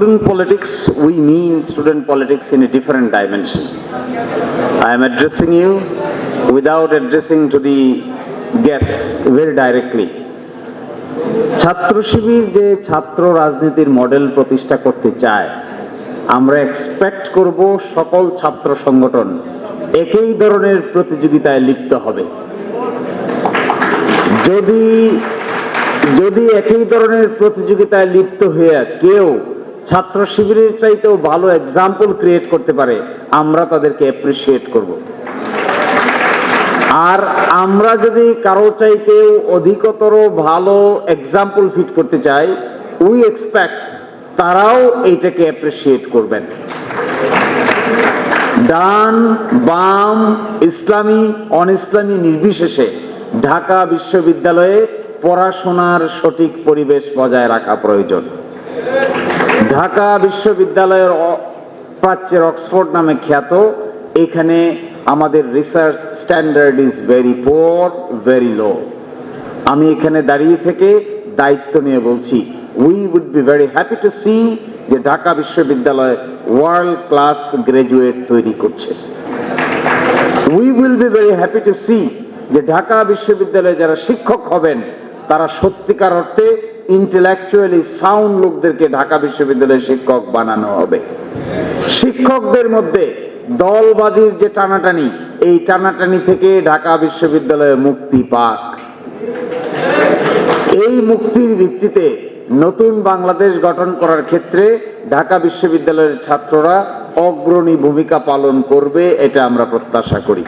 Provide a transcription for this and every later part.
student politics, we mean student politics in a different dimension. I am addressing you without addressing to the guests very directly. ছাত্র শিবির যে ছাত্র রাজনীতির model প্রতিষ্ঠা করতে চায় আমরা এক্সপেক্ট করব সকল ছাত্র সংগঠন একই ধরনের প্রতিযোগিতায় লিপ্ত হবে যদি যদি একই ধরনের প্রতিযোগিতায় লিপ্ত হয়ে কেউ ছাত্র শিবিরের চাইতেও ভালো এক্সাম্পল ক্রিয়েট করতে পারে, আমরা তাদেরকে অ্যাপ্রিসিয়েট করব। আর আমরা যদি কারও চাইতেও অধিকতর ভালো এক্সাম্পল ফিট করতে চাই উই এক্সপেক্ট তারাও এইটাকে অ্যাপ্রিসিয়েট করবেন। ডান, বাম, ইসলামী অন ইসলামী নির্বিশেষে ঢাকা বিশ্ববিদ্যালয়ে পড়াশোনার সঠিক পরিবেশ বজায় রাখা প্রয়োজন। ঢাকা বিশ্ববিদ্যালয়ের প্রাচ্যের অক্সফোর্ড নামে খ্যাত। এখানে আমাদের research standard is very poor very low আমি এখানে দাঁড়িয়ে থেকে দায়িত্ব নিয়ে বলছি we would be very happy to see যে ঢাকা বিশ্ববিদ্যালয় ওয়ার্ল্ড ক্লাস গ্রাজুয়েট তৈরি করছে। We will be very happy to see যে ঢাকা বিশ্ববিদ্যালয়ে যারা শিক্ষক হবেন, তারা সত্যিকার অর্থে ইন্টেলেকচুয়ালি সাউন্ড লোকদেরকে ঢাকা বিশ্ববিদ্যালয়ের শিক্ষক বানানো হবে। শিক্ষকদের মধ্যে দলবাজির যে টানাটানি, এই টানাটানি থেকে ঢাকা বিশ্ববিদ্যালয়ে মুক্তি পাক। এই মুক্তির ভিত্তিতে নতুন বাংলাদেশ গঠন করার ক্ষেত্রে ঢাকা বিশ্ববিদ্যালয়ের ছাত্ররা অগ্রণী ভূমিকা পালন করবে, এটা আমরা প্রত্যাশা করি।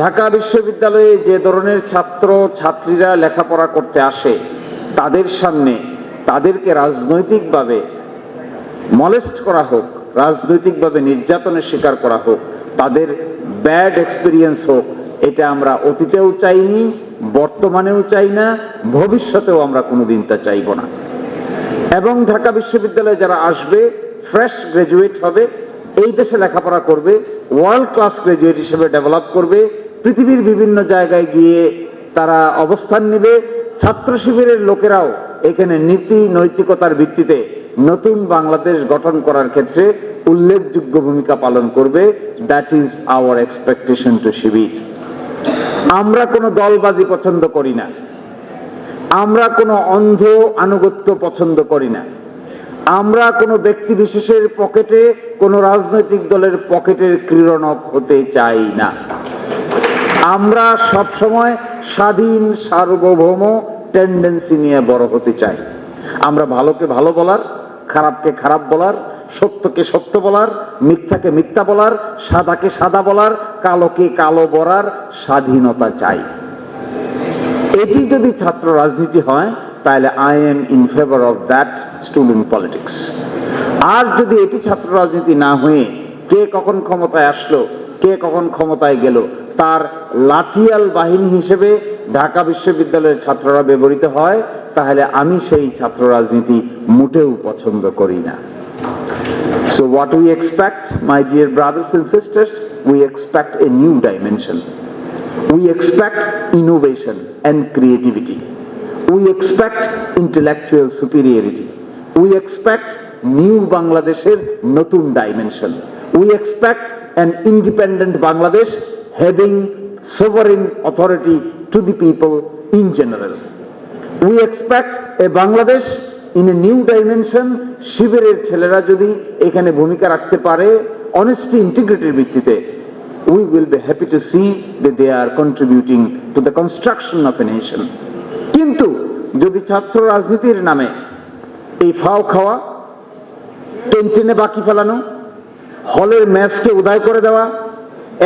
ঢাকা বিশ্ববিদ্যালয়ে যে ধরনের ছাত্র, ছাত্রীরা লেখাপড়া করতে আসে তাদের সামনে তাদেরকে রাজনৈতিকভাবে মলেস্ট করা হোক, রাজনৈতিকভাবে নির্যাতনের শিকার করা হোক, তাদের ব্যাড এক্সপিরিয়েন্স হোক, এটা আমরা অতীতেও চাইনি, বর্তমানেও চাই না, ভবিষ্যতেও আমরা কোনোদিন তা চাইব না। এবং ঢাকা বিশ্ববিদ্যালয়ে যারা আসবে ফ্রেশ গ্রাজুয়েট হবে, এই দেশে লেখাপড়া করবে ওয়ার্ল্ড ক্লাস গ্রাজুয়েট হিসেবে ডেভেলপ করবে, পৃথিবীর বিভিন্ন জায়গায় গিয়ে তারা অবস্থান নেবে ছাত্র শিবিরের লোকেরাও এখানে নীতি, নৈতিকতার ভিত্তিতে নতুন বাংলাদেশ গঠন করার ক্ষেত্রে উল্লেখযোগ্য ভূমিকা পালন করবে। That is our expectation to Shibir. আমরা কোনো দলবাজি পছন্দ করি না। আমরা কোনো অন্ধ আনুগত্য পছন্দ করি না। আমরা কোনো ব্যক্তি বিশেষের পকেটে কোনো রাজনৈতিক দলের পকেটের ক্রীড়নক হতে চাই না। আমরা সব সময় স্বাধীন সার্বভৌম টেন্ডেন্সি নিয়ে বড় হতে চাই। আমরা ভালোকে ভালো বলার, খারাপকে খারাপ বলার, সত্যকে সত্য বলার, মিথ্যাকে মিথ্যা বলার, সাদাকে সাদা বলার, কালোকে কালো বলার স্বাধীনতা চাই। এটি যদি ছাত্র রাজনীতি হয়, তাহলে I am in favour of that student politics আর যদি এটি ছাত্র রাজনীতি না হয়ে কে কখন ক্ষমতায় আসলো কে কখন ক্ষমতায় গেল তার লাঠিয়াল বাহিনী হিসেবে ঢাকা বিশ্ববিদ্যালয়ের ছাত্ররা ব্যবহৃত হয় তাহলে আমি সেই ছাত্র রাজনীতি মোটেও পছন্দ করি না So what we expect, my dear brothers and sisters, we expect a new dimension. We expect innovation and creativity. We expect intellectual superiority. We expect new Bangladesher নতুন dimension. We expect an independent Bangladesh having sovereign authority to the people in general. We expect a Bangladesh in a new dimension শিবিরের ছেলেরা যদি এখানে ভূমিকা রাখতে পারে honesty ইন্টিগ্রিটির ভিত্তিতে we will be happy to see that they are contributing to the construction of a nation কিন্তু যদি ছাত্র রাজনীতির নামে এই ফাও খাওয়া টেনটেনে বাকি ফেলানো হলের ম্যাচকে উদয় করে দেওয়া,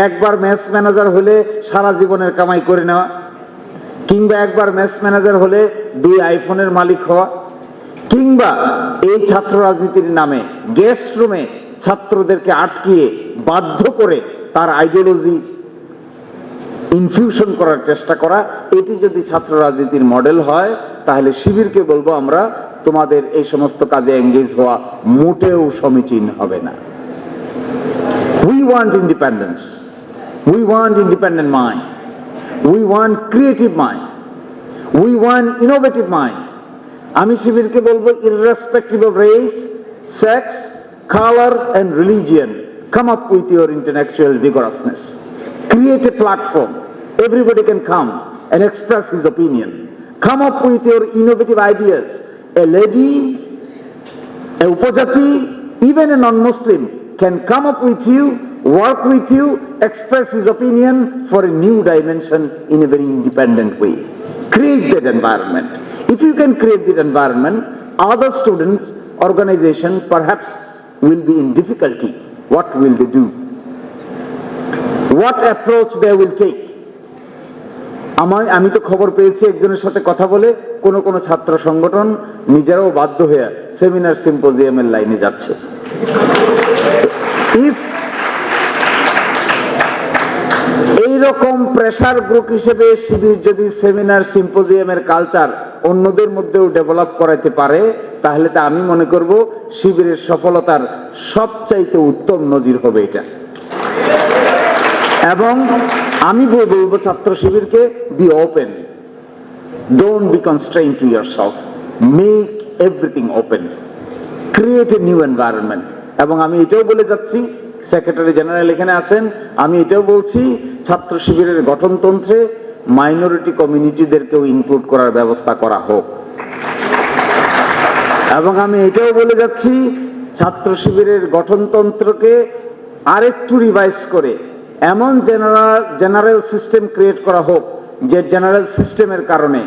একবার ম্যাচ ম্যানেজার হলে সারা জীবনের কামাই করে নেওয়া, কিংবা একবার ম্যাচ ম্যানেজার হলে দুই আইফোনের মালিক হওয়া, কিংবা এই ছাত্র রাজনীতির নামে গেস্ট রুমে ছাত্রদেরকে আটকিয়ে বাধ্য করে তার আইডিওলজি ইনফিউশন করার চেষ্টা করা, এটি যদি ছাত্র রাজনীতির মডেল হয়, তাহলে শিবিরকে বলব আমরা, তোমাদের এই সমস্ত কাজে এঙ্গেজ হওয়া মোটেও সমীচীন হবে না। We want independence. We want independent mind. We want creative mind. We want innovative mind. আমি শিবিরকে বলবো irrespective of race sex colour and religion come up with your intellectual vigorousness. Create a platform. Everybody can come and express his opinion. Come up with your innovative ideas. A lady, a upajati, even a non-Muslim can come up with you, work with you, express his opinion for a new dimension in a very independent way. Create that environment. If you can create that environment, other students, organization perhaps will be in difficulty. What will they do? What approach they will take? আমার আমি তো খবর পেয়েছি একজনের সাথে কথা বলে কোন কোন ছাত্র সংগঠন নিজেরাও বাধ্য হয়ে সেমিনার সিম্পোজিয়ামের লাইনে যাচ্ছে ইফ এইরকম প্রেসার গ্রুপ হিসেবে শিবির যদি সেমিনার সিম্পোজিয়ামের কালচার অন্যদের মধ্যেও ডেভেলপ করাতে পারে, তাহলে তা আমি মনে করব শিবিরের সফলতার সবচাইতে উত্তম নজির হবে এটা। এবং আমি বল- বলব ছাত্র শিবিরকে be open don't be constrain to yourself make everything open create a new environment এবং আমি এটাও বলে যাচ্ছি, সেক্রেটারি জেনারেল এখানে আছেন, আমি এটাও বলছি, ছাত্র শিবিরের গঠনতন্ত্রে মাইনরিটি কমিউনিটিদেরকেও ইনক্লুড করার ব্যবস্থা করা হোক। এবং আমি এটাও বলে যাচ্ছি, ছাত্র শিবিরের গঠনতন্ত্রকে আরেকটু রিভাইজ করে, এমন জেনারেল জেনারেল সিস্টেম ক্রিয়েট করা হোক, যে জেনারেল সিস্টেমের কারণে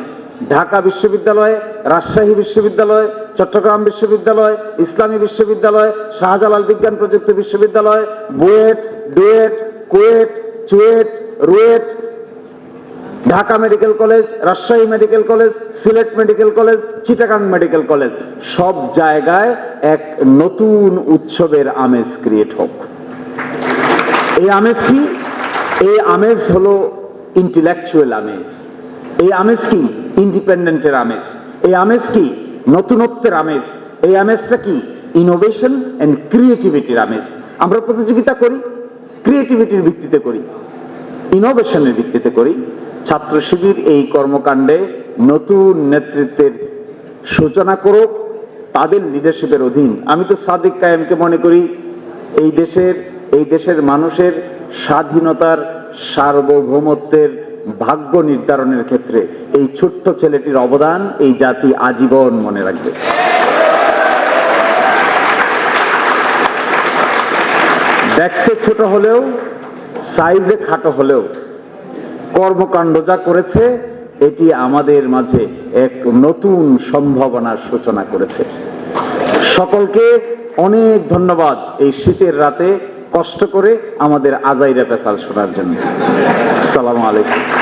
ঢাকা বিশ্ববিদ্যালয়, রাজশাহী বিশ্ববিদ্যালয়, চট্টগ্রাম বিশ্ববিদ্যালয়, ইসলামী বিশ্ববিদ্যালয়, শাহজালাল বিজ্ঞান প্রযুক্তি বিশ্ববিদ্যালয়, BUET, DUET, KUET, CUET, RUET, Dhaka medical college, Rajshahi medical college, Sylhet medical college, Chittagong medical college. সব জায়গায় এক নতুন উৎসবের আমেজ ক্রিয়েট হোক। এই আমেজ কি? এই আমেজ হলো ইন্টেলেকচুয়াল আমেজ। এই আমেজ কি? ইন্ডিপেন্ডেন্টের আমেজ। এই আমেজ কি? নতুনত্বের আমেজ। এই আমেজটা কি? ইনোভেশন অ্যান্ড ক্রিয়েটিভিটির আমেজ। আমরা প্রতিযোগিতা করি ক্রিয়েটিভিটির ভিত্তিতে করি ইনোভেশনের ভিত্তিতে করি। ছাত্র শিবির এই কর্মকাণ্ডে নতুন নেতৃত্বের সূচনা করুক, তাদের লিডারশিপের অধীন। আমি তো সাদিক কায়েমকে মনে করি, এই দেশের এই দেশের মানুষের স্বাধীনতার সার্বভৌমত্বের ভাগ্য নির্ধারণের ক্ষেত্রে এই ছোট্ট ছেলেটির অবদান এই জাতি আজীবন মনে রাখবে। দেখতে ছোট হলেও, সাইজে খাটো হলেও, কর্মকাণ্ড যা করেছে, এটি আমাদের মাঝে এক নতুন সম্ভাবনার সূচনা করেছে। সকলকে অনেক ধন্যবাদ এই শীতের রাতে কষ্ট করে আমাদের আজাইরা পেশাল শোনার জন্য। সালাম আলাইকুম।